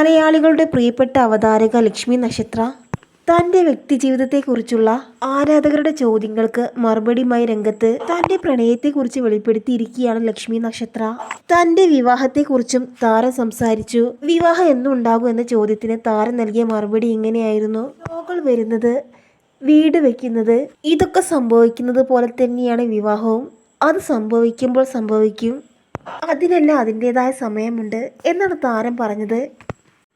മലയാളികളുടെ പ്രിയപ്പെട്ട അവതാരക ലക്ഷ്മി നക്ഷത്ര തന്റെ വ്യക്തിജീവിതത്തെക്കുറിച്ചുള്ള ആരാധകരുടെ ചോദ്യങ്ങൾക്ക് മറുപടിയുമായി രംഗത്ത് തന്റെ പ്രണയത്തെക്കുറിച്ച് വെളിപ്പെടുത്തിയിരിക്കുകയാണ് ലക്ഷ്മി നക്ഷത്ര. തന്റെ വിവാഹത്തെക്കുറിച്ചും താരം സംസാരിച്ചു. വിവാഹം എന്നുണ്ടാകും എന്ന ചോദ്യത്തിന് താരം നൽകിയ മറുപടി ഇങ്ങനെയായിരുന്നു ലോകൾ വരുന്നത് വീട് വെക്കുന്നത് ഇതൊക്കെ സംഭവിക്കുന്നത് പോലെ തന്നെയാണ് വിവാഹവും. അത് സംഭവിക്കുമ്പോൾ സംഭവിക്കും. അതിനെല്ലാം അതിന്റെതായ സമയമുണ്ട് എന്നാണ് താരം പറഞ്ഞത്.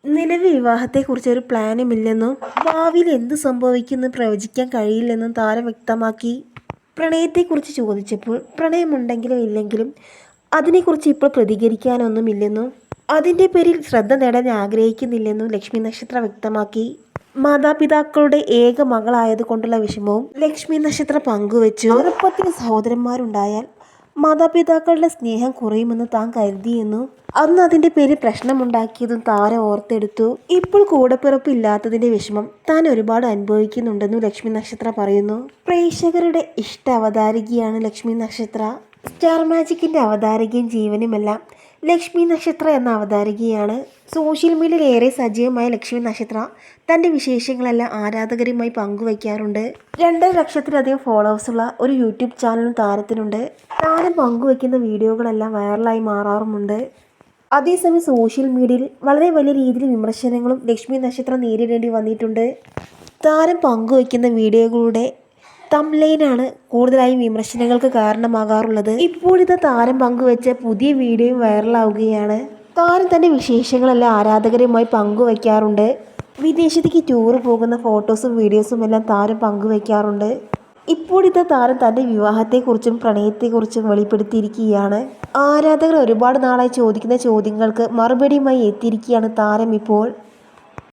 നിലവിൽ വിവാഹത്തെക്കുറിച്ച് ഒരു പ്ലാനുമില്ലെന്നും ഭാവിയിൽ എന്ത് സംഭവിക്കുമെന്ന് പ്രവചിക്കാൻ കഴിയില്ലെന്നും താരം വ്യക്തമാക്കി. പ്രണയത്തെക്കുറിച്ച് ചോദിച്ചപ്പോൾ പ്രണയമുണ്ടെങ്കിലും ഇല്ലെങ്കിലും അതിനെക്കുറിച്ച് ഇപ്പോൾ പ്രതികരിക്കാനൊന്നുമില്ലെന്നും അതിന്റെ പേരിൽ ശ്രദ്ധ നേടാൻ ആഗ്രഹിക്കുന്നില്ലെന്നും ലക്ഷ്മി നക്ഷത്ര വ്യക്തമാക്കി. മാതാപിതാക്കളുടെ ഏക മകളായതുകൊണ്ടുള്ള വിഷമവും ലക്ഷ്മി നക്ഷത്ര പങ്കുവച്ചു. ചെറുപ്പത്തിൽ സഹോദരന്മാരുണ്ടായാൽ മാതാപിതാക്കളുടെ സ്നേഹം കുറയുമെന്ന് താൻ കരുതിയെന്നു അന്ന് അതിന്റെ പേര് പ്രശ്നമുണ്ടാക്കിയതും താര ഓർത്തെടുത്തു. ഇപ്പോൾ കൂടപ്പിറപ്പില്ലാത്തതിന്റെ വിഷമം താൻ ഒരുപാട് അനുഭവിക്കുന്നുണ്ടെന്നും ലക്ഷ്മി നക്ഷത്ര പറയുന്നു. പ്രേക്ഷകരുടെ ഇഷ്ട അവതാരികയാണ് ലക്ഷ്മി നക്ഷത്ര. സ്റ്റാർ മാജിക്കിന്റെ അവതാരകയും ജീവനുമെല്ലാം ലക്ഷ്മി നക്ഷത്ര എന്ന അവതാരകയാണ്. സോഷ്യൽ മീഡിയയിൽ ഏറെ സജീവമായ ലക്ഷ്മി നക്ഷത്ര. തന്റെ വിശേഷങ്ങളെല്ലാം ആരാധകരുമായി പങ്കുവയ്ക്കാറുണ്ട്. രണ്ടര ലക്ഷത്തിലധികം ഫോളോവേഴ്സുള്ള ഒരു യൂട്യൂബ് ചാനലും താരത്തിനുണ്ട്. താരം പങ്കുവയ്ക്കുന്ന വീഡിയോകളെല്ലാം വൈറലായി മാറാറുമുണ്ട്. അതേസമയം സോഷ്യൽ മീഡിയയിൽ വളരെ വലിയ രീതിയിൽ വിമർശനങ്ങളും ലക്ഷ്മി നക്ഷത്രം നേരിടേണ്ടി വന്നിട്ടുണ്ട്. താരം പങ്കുവയ്ക്കുന്ന വീഡിയോകളുടെ തംലൈനാണ് കൂടുതലായും വിമർശനങ്ങൾക്ക് കാരണമാകാറുള്ളത്. ഇപ്പോഴിത് താരം പങ്കുവെച്ച പുതിയ വീഡിയോയും വൈറലാവുകയാണ്. താരം തന്റെ വിശേഷങ്ങളെല്ലാം ആരാധകരുമായി പങ്കുവയ്ക്കാറുണ്ട് വിദേശത്തേക്ക് ടൂർ പോകുന്ന ഫോട്ടോസും വീഡിയോസും എല്ലാം താരം പങ്കുവയ്ക്കാറുണ്ട് ഇപ്പോഴത്തെ താരം തന്റെ വിവാഹത്തെക്കുറിച്ചും പ്രണയത്തെക്കുറിച്ചും വെളിപ്പെടുത്തിയിരിക്കുകയാണ്. ആരാധകർ ഒരുപാട് നാളായി ചോദിക്കുന്ന ചോദ്യങ്ങൾക്ക് മറുപടിയുമായി എത്തിയിരിക്കുകയാണ് താരം ഇപ്പോൾ.